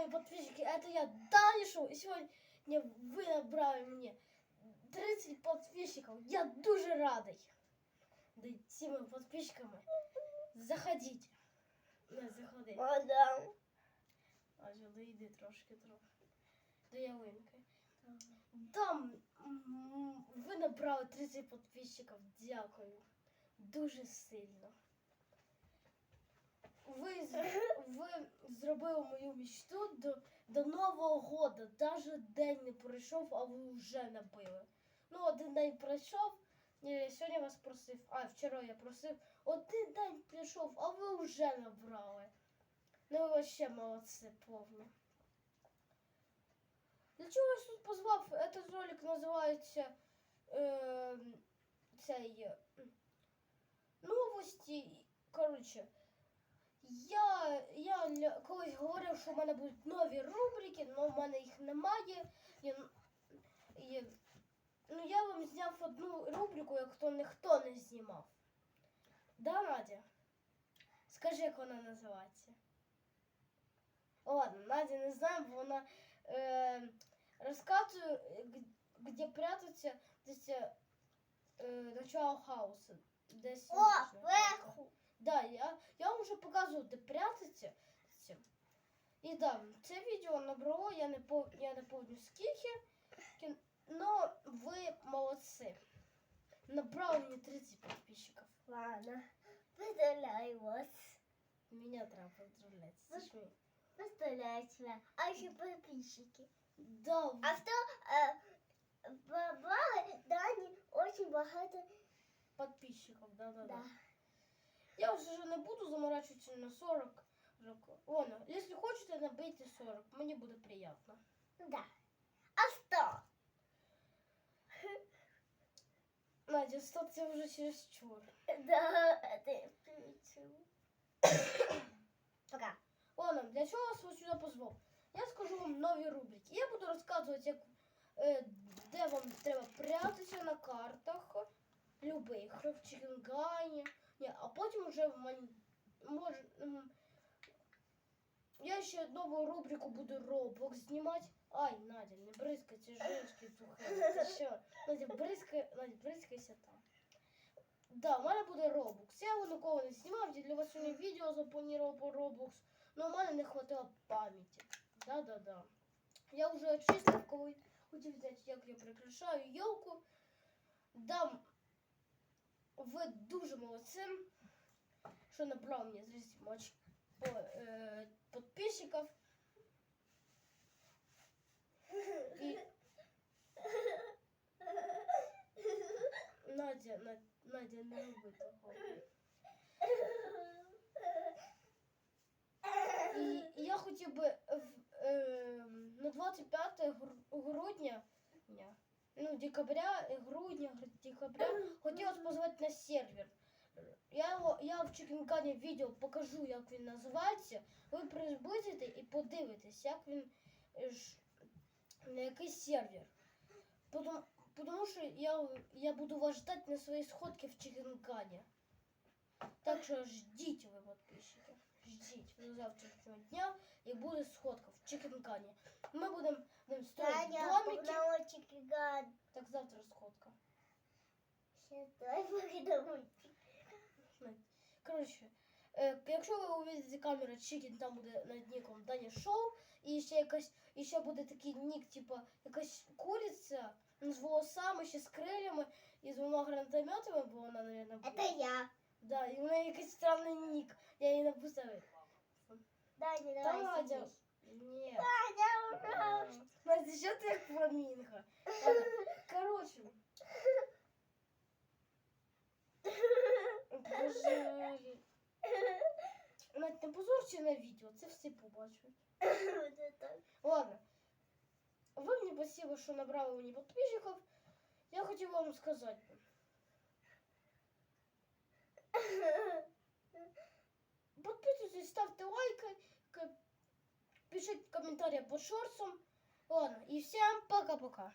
мои подписчики, это я Данишу, и сегодня вы набрали мне 30 подписчиков. Я дуже радий. Да и всеми подписчиками. Заходите. Не, заходи. Мадам. А сюди йди трошки трохи. До ялинки. Там ви набрали 30 підписчиків. Дякую. Дуже сильно. Ви, з- ви зробили мою мечту до, до Нового года. Даже день не пройшов, а ви вже набили. Ну, один день пройшов. Ні, сьогодні вас просив, а вчора я просив. Один день прийшов, а ви вже набрали. Ну, ви вообще молодці, повні. Для чого я тут позвав? Этот ролик називається е, цей е, новості. Коротше, я, я колись говорив, що в мене будуть нові рубрики, але в мене їх немає. І, і, ну, я вам зняв одну рубрику, як то ніхто не знімав. Да, Надя? Скажи, як вона називається. Ладно, Надя не знаю, бо вона е, розказує, де прятаться десь е, начало хаоса. Десь О, вверху. Да, я, я вам вже показував, де прятаться. Ці. І да, це відео набрало, я не, пов, я не помню скільки, але ви молодці. Набрали мені 30 підписчиків. Ладно. Поздравляю вас. Меня треба поздравлять. Це ж мій. Поздравляю тебя. А еще подписчики. Да, А что э, бабали Дани очень багато. подписчиков, да, да, да. Да. Я вже не буду заморачиваться на 40 років. Ладно, если хочете, набейте 40, мені буде приятно. Да. А что? Надя, 100 це вже чересчур. Да, это. Пока. Ладно, для чого вас сюди позвав? Я скажу вам нові рубрики. Я буду розказувати, як, е, де вам треба прятатися на картах, любих, в Чикенгані. Ні, а потім вже в ман... може, м, я ще нову рубрику буду Roblox знімати. Ай, Надя, не бризкай, ці жінки тухи. Що? Надя, бризкай, Надя, бризкайся там. Да, у мене буде Roblox. Я його ніколи не знімав, я для вас сьогодні відео запланував по Roblox. Но у мене не хватило пам'яті. Да-да-да. Я вже очистив, коли хотів взяти, як я прикрашаю йолку. Дам. Ви дуже молодці, що набрав мені зрізь моч по, е. І Надя, Надя, Надя, не роби такого. І, я хотів би в, е, на 25 гру- грудня, ну, декабря, грудня, гр- декабря, хотілося позвати на сервер. Я, його, я в Чикінкані відео покажу, як він називається. Ви приблизите і подивитесь, як він е, на який сервер. Потому, потому що я, я буду вас ждать на своїй сходці в Чикінкані. Так що ждіть ви, підписчики. Ждіть до завтрашнього дня і буде сходка в Чикенкані. Ми будемо будем строить Таня, домики. погномочек гад. Так завтра сходка. Сейчас давай погномочек. Коротше, е, якщо ви увидите камеру Чикен, там буде над ніком Даня Шоу, і ще якась, і ще буде такий нік, типа якась куриця з волосами, ще з крилями і з двома гранатометами, бо вона, наверное, буде. Это я. Да, і в неї якийсь странний нік. Я її написав. Даня, Та давай Надя. садись. Ні. Даня, ура! Настя, що ти як фламінго? Ладно, Коротше. Боже. Надь, не позорче на відео, це всі побачать. Вот это. Ладно. Ви мені спасибо, що набрали мені підписчиків. Я хотів вам сказати. Ставте лайки, к- пишіть коментарі під шорсом. Ладно, і всім пока-пока.